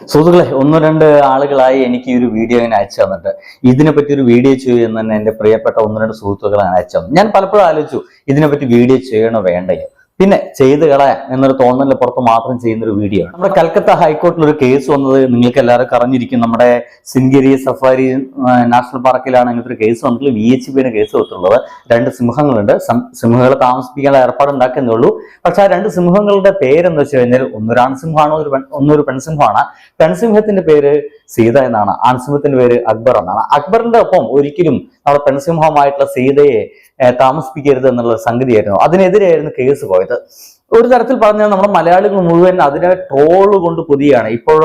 സുഹൃത്തുക്കളെ ഒന്ന് രണ്ട് ആളുകളായി എനിക്ക് ഈ ഒരു വീഡിയോ ഇങ്ങനെ അയച്ചു തന്നിട്ട് ഇതിനെപ്പറ്റി ഒരു വീഡിയോ ചെയ്യൂ എന്ന് തന്നെ എന്റെ പ്രിയപ്പെട്ട ഒന്ന് രണ്ട് സുഹൃത്തുക്കളാണ് അയച്ചു ഞാൻ പലപ്പോഴും ആലോചിച്ചു ഇതിനെപ്പറ്റി വീഡിയോ ചെയ്യണോ വേണ്ടയോ? പിന്നെ ചെയ്ത് കളയാം എന്നൊരു തോന്നലിന് പുറത്ത് മാത്രം ചെയ്യുന്ന ഒരു വീഡിയോ ആണ്. നമ്മുടെ കൽക്കത്ത ഹൈക്കോർട്ടിൽ ഒരു കേസ് വന്നത് നിങ്ങൾക്ക് എല്ലാവർക്കും അറിഞ്ഞിരിക്കും. നമ്മുടെ സിംഗിരി സഫാരി നാഷണൽ പാർക്കിലാണ് ഇങ്ങനത്തെ ഒരു കേസ് വന്നിട്ടുള്ളത് വി എച്ച് പിയുടെ കേസ് കൊടുത്തുള്ളത് രണ്ട് സിംഹങ്ങളുണ്ട്. സിംഹങ്ങളെ താമസിപ്പിക്കാനുള്ള ഏർപ്പാട് ഉണ്ടാക്കുന്നേ ഉള്ളൂ. പക്ഷെ ആ രണ്ട് സിംഹങ്ങളുടെ പേരെന്ന് വെച്ച് കഴിഞ്ഞാൽ ഒന്നൊരു ആൺസിംഹമാണ് ഒരു ഒന്നൊരു പെൺസിംഹമാണ്. പെൺസിംഹത്തിന്റെ പേര് സീത എന്നാണ്. ആൺസിംഹത്തിന്റെ പേര് അക്ബർ എന്നാണ്. അക്ബറിന്റെ ഒപ്പം ഒരിക്കലും നമ്മുടെ പെൺസിംഹമായിട്ടുള്ള സീതയെ താമസിപ്പിക്കരുത് എന്നുള്ള സംഗതിയായിരുന്നു. അതിനെതിരെയായിരുന്നു കേസ് പോയത്. ഒരു തരത്തിൽ പറഞ്ഞാൽ നമ്മുടെ മലയാളികൾ മുഴുവൻ അതിനെ ട്രോൾ കൊണ്ട് പുതിയാണ്. ഇപ്പോൾ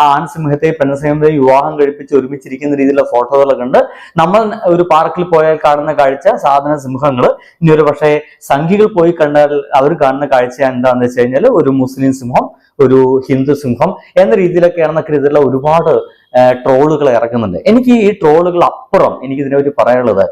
ആ ആൺസിംഹത്തെ പെൺസിംഹത്തെ വിവാഹം കഴിപ്പിച്ച് ഒരുമിച്ചിരിക്കുന്ന രീതിയിലുള്ള ഫോട്ടോകളൊക്കെ ഉണ്ട്. നമ്മൾ ഒരു പാർക്കിൽ പോയാൽ കാണുന്ന കാഴ്ച സാധന സിംഹങ്ങൾ ഇനി ഒരു പക്ഷേ സംഘികൾ പോയി കണ്ടാൽ അവർ കാണുന്ന കാഴ്ച എന്താണെന്ന് വെച്ച് കഴിഞ്ഞാൽ ഒരു മുസ്ലിം സിംഹം ഒരു ഹിന്ദു സിംഹം എന്ന രീതിയിലൊക്കെയാണെന്നൊക്കെ രീതിയിലുള്ള ഒരുപാട് ട്രോളുകൾ ഇറക്കുന്നുണ്ട്. എനിക്ക് ഈ ട്രോളുകൾ അപ്പുറം എനിക്ക് ഇതിനെപ്പറ്റി പറയാനുള്ളത്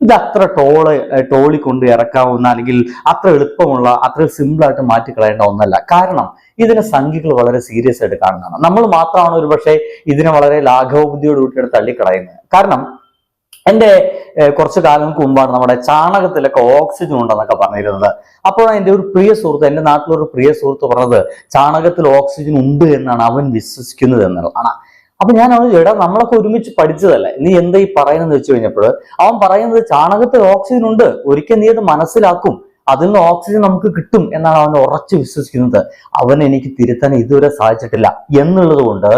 ഇത് അത്ര ട്രോൾ ടോളി കൊണ്ട് ഇറക്കാവുന്ന അല്ലെങ്കിൽ അത്ര എളുപ്പമുള്ള അത്ര സിമ്പിളായിട്ട് മാറ്റിക്കളയേണ്ട ഒന്നല്ല. കാരണം ഇതിനെ സംഖ്യകൾ വളരെ സീരിയസ് ആയിട്ട് കാണുന്നതാണ്. നമ്മൾ മാത്രമാണ് ഒരു പക്ഷേ ഇതിനെ വളരെ ലാഘവബുദ്ധിയോട് കൂട്ടിയിട്ട് തള്ളിക്കളയുന്നത്. കാരണം എന്റെ കുറച്ച് കാലങ്ങൾക്ക് മുമ്പാണ് നമ്മുടെ ചാണകത്തിലൊക്കെ ഓക്സിജൻ ഉണ്ടെന്നൊക്കെ പറഞ്ഞിരുന്നത്. അപ്പോൾ എന്റെ ഒരു പ്രിയ സുഹൃത്ത് എന്റെ നാട്ടിലൊരു പ്രിയ സുഹൃത്ത് പറഞ്ഞത് ചാണകത്തിൽ ഓക്സിജൻ ഉണ്ട് എന്നാണ് അവൻ വിശ്വസിക്കുന്നത് എന്നുള്ളതാണ്. അപ്പൊ ഞാൻ അവന് എടാ നമ്മളൊക്കെ ഒരുമിച്ച് പഠിച്ചതല്ലേ. നീ എന്താ ഈ പറയുന്നത് വെച്ച് കഴിഞ്ഞപ്പോൾ അവൻ പറയുന്നത് ചാണകത്തിൽ ഓക്സിജൻ ഉണ്ട്. ഒരിക്കൽ നീ അത് മനസ്സിലാക്കും. അതിൽ നിന്ന് ഓക്സിജൻ നമുക്ക് കിട്ടും എന്നാണ് അവൻ ഉറച്ചു വിശ്വസിക്കുന്നത്. അവൻ എനിക്ക് തിരുത്താൻ ഇതുവരെ സാധിച്ചിട്ടില്ല. എന്നുള്ളത് കൊണ്ട്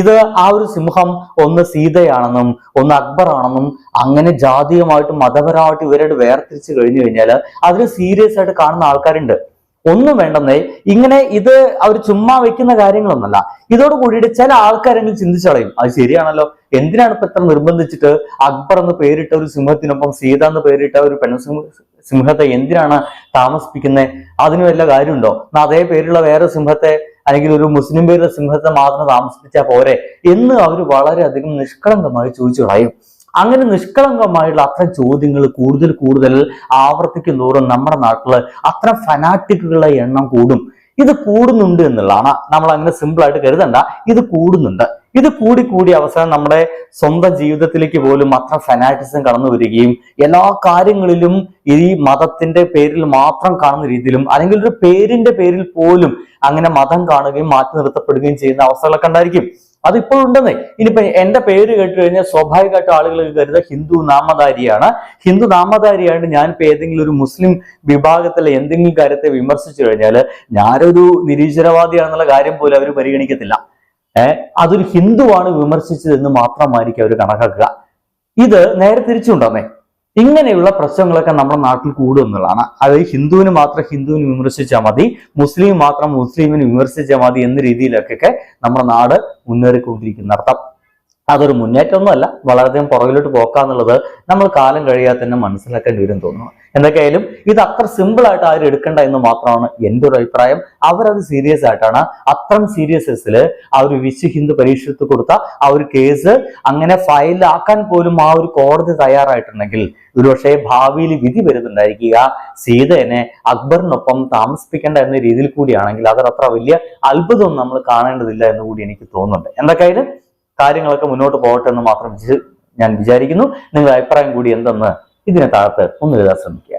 ഇത് ആ ഒരു സിംഹം ഒന്ന് സീതയാണെന്നും ഒന്ന് അക്ബർ ആണെന്നും അങ്ങനെ ജാതീയമായിട്ടും മതപരമായിട്ടും ഇവരോട് വേർതിരിച്ച് കഴിഞ്ഞു കഴിഞ്ഞാൽ അതിന് സീരിയസ് ആയിട്ട് കാണുന്ന ആൾക്കാരുണ്ട്. ഒന്നും വേണ്ടെന്നേ. ഇങ്ങനെ ഇത് അവർ ചുമ്മാ വെക്കുന്ന കാര്യങ്ങളൊന്നല്ല. ഇതോട് കൂടിയിട്ട് ചില ആൾക്കാരെങ്കിലും ചിന്തിച്ചു കളയും. അത് ശരിയാണല്ലോ. എന്തിനാണ് ഇപ്പൊ ഇത്ര നിർബന്ധിച്ചിട്ട് അക്ബർ എന്ന് പേരിട്ട ഒരു സിംഹത്തിനൊപ്പം സീത എന്ന് പേരിട്ട ഒരു പെൺസിംഹ സിംഹത്തെ എന്തിനാണ് താമസിപ്പിക്കുന്നത് അതിന് വല്ല കാര്യമുണ്ടോ? എന്നാ അതേ പേരുള്ള വേറെ സിംഹത്തെ അല്ലെങ്കിൽ ഒരു മുസ്ലിം പേരുള്ള സിംഹത്തെ മാത്രം താമസിപ്പിച്ചാൽ പോരെ എന്ന് അവർ വളരെയധികം നിഷ്കളങ്കമായി ചോദിച്ചു കളയും. അങ്ങനെ നിഷ്കളങ്കമായുള്ള അത്ര ചോദ്യങ്ങൾ കൂടുതൽ കൂടുതൽ ആവർത്തിക്കുന്നതോറും നമ്മുടെ നാട്ടിൽ അത്ര ഫനാറ്റിക്കുകളുടെ എണ്ണം കൂടും. ഇത് കൂടുന്നുണ്ട് എന്നുള്ളതാണ്. നമ്മൾ അങ്ങനെ സിമ്പിൾ ആയിട്ട് കരുതണ്ട. ഇത് കൂടുന്നുണ്ട്. ഇത് കൂടി കൂടി അവസാനം നമ്മുടെ സ്വന്തം ജീവിതത്തിലേക്ക് പോലും അത്ര ഫനാറ്റിസം കടന്നു വരികയും എല്ലാ കാര്യങ്ങളിലും ഈ മതത്തിന്റെ പേരിൽ മാത്രം കാണുന്ന രീതിയിലും അല്ലെങ്കിൽ ഒരു പേരിന്റെ പേരിൽ പോലും അങ്ങനെ മതം കാണുകയും മാറ്റി നിർത്തപ്പെടുകയും ചെയ്യുന്ന അവസ്ഥകളൊക്കെ ഉണ്ടായിരിക്കും. അത് ഇപ്പോഴുണ്ടെന്നേ ഇനിയിപ്പോ എന്റെ പേര് കേട്ട് കഴിഞ്ഞാൽ സ്വാഭാവികമായിട്ട് ആളുകൾ കരുത ഹിന്ദു നാമധാരിയാണ്. ഹിന്ദു നാമധാരിയായിട്ട് ഞാനിപ്പോ ഏതെങ്കിലും ഒരു മുസ്ലിം വിഭാഗത്തിലെ എന്തെങ്കിലും കാര്യത്തെ വിമർശിച്ചു കഴിഞ്ഞാൽ ഞാനൊരു നിരീശ്വരവാദിയാണെന്നുള്ള കാര്യം പോലും അവർ പരിഗണിക്കത്തില്ല. ഏഹ് അതൊരു ഹിന്ദുവാണ് വിമർശിച്ചതെന്ന് മാത്രമായിരിക്കും അവർ കണക്കാക്കുക. ഇത് നേരെ തിരിച്ചുണ്ടോന്നേ ഇങ്ങനെയുള്ള പ്രശ്നങ്ങളൊക്കെ നമ്മുടെ നാട്ടിൽ കൂടും എന്നുള്ളതാണ്. അതായത് ഹിന്ദുവിന് മാത്രം ഹിന്ദുവിന് വിമർശിച്ചാൽ മതി മുസ്ലിം മാത്രം മുസ്ലിമിന് വിമർശിച്ചാൽ മതി എന്ന രീതിയിലൊക്കെ നമ്മുടെ നാട് മുന്നേറിക്കൊണ്ടിരിക്കുന്ന അർത്ഥം അതൊരു മുന്നേറ്റമൊന്നുമല്ല വളരെയധികം പുറകിലോട്ട് പോക്കാന്നുള്ളത് നമ്മൾ കാലം കഴിയാതെ തന്നെ മനസ്സിലാക്കേണ്ടി വരും തോന്നുന്നു. എന്തൊക്കെയായാലും ഇത് അത്ര സിമ്പിൾ ആയിട്ട് ആരും എടുക്കണ്ട എന്ന് മാത്രമാണ് എന്റെ ഒരു അഭിപ്രായം. അവരത് സീരിയസ് ആയിട്ടാണ്. അത്രയും സീരിയസ്നെസ്സിൽ ആ ഒരു വിശ്വ ഹിന്ദു പരീക്ഷത്ത് കൊടുത്ത ആ ഒരു കേസ് അങ്ങനെ ഫയലാക്കാൻ പോലും ആ ഒരു കോടതി തയ്യാറായിട്ടുണ്ടെങ്കിൽ ഒരുപക്ഷെ ഭാവിയിൽ വിധി വരുന്നുണ്ടായിരിക്കുക. സീതനെ അക്ബറിനൊപ്പം താമസിപ്പിക്കേണ്ട എന്ന രീതിയിൽ കൂടിയാണെങ്കിൽ അതൊരത്ര വലിയ അത്ഭുതം നമ്മൾ കാണേണ്ടതില്ല എന്ന് കൂടി എനിക്ക് തോന്നുന്നുണ്ട്. എന്തൊക്കെയായാലും കാര്യങ്ങളൊക്കെ മുന്നോട്ട് പോകട്ടെ എന്ന് മാത്രം ഞാൻ വിചാരിക്കുന്നു. നിങ്ങളുടെ അഭിപ്രായം കൂടി എന്തെന്ന് ഇതിനെ താഴത്ത് ഒന്ന് എഴുതാൻ ശ്രമിക്കുക.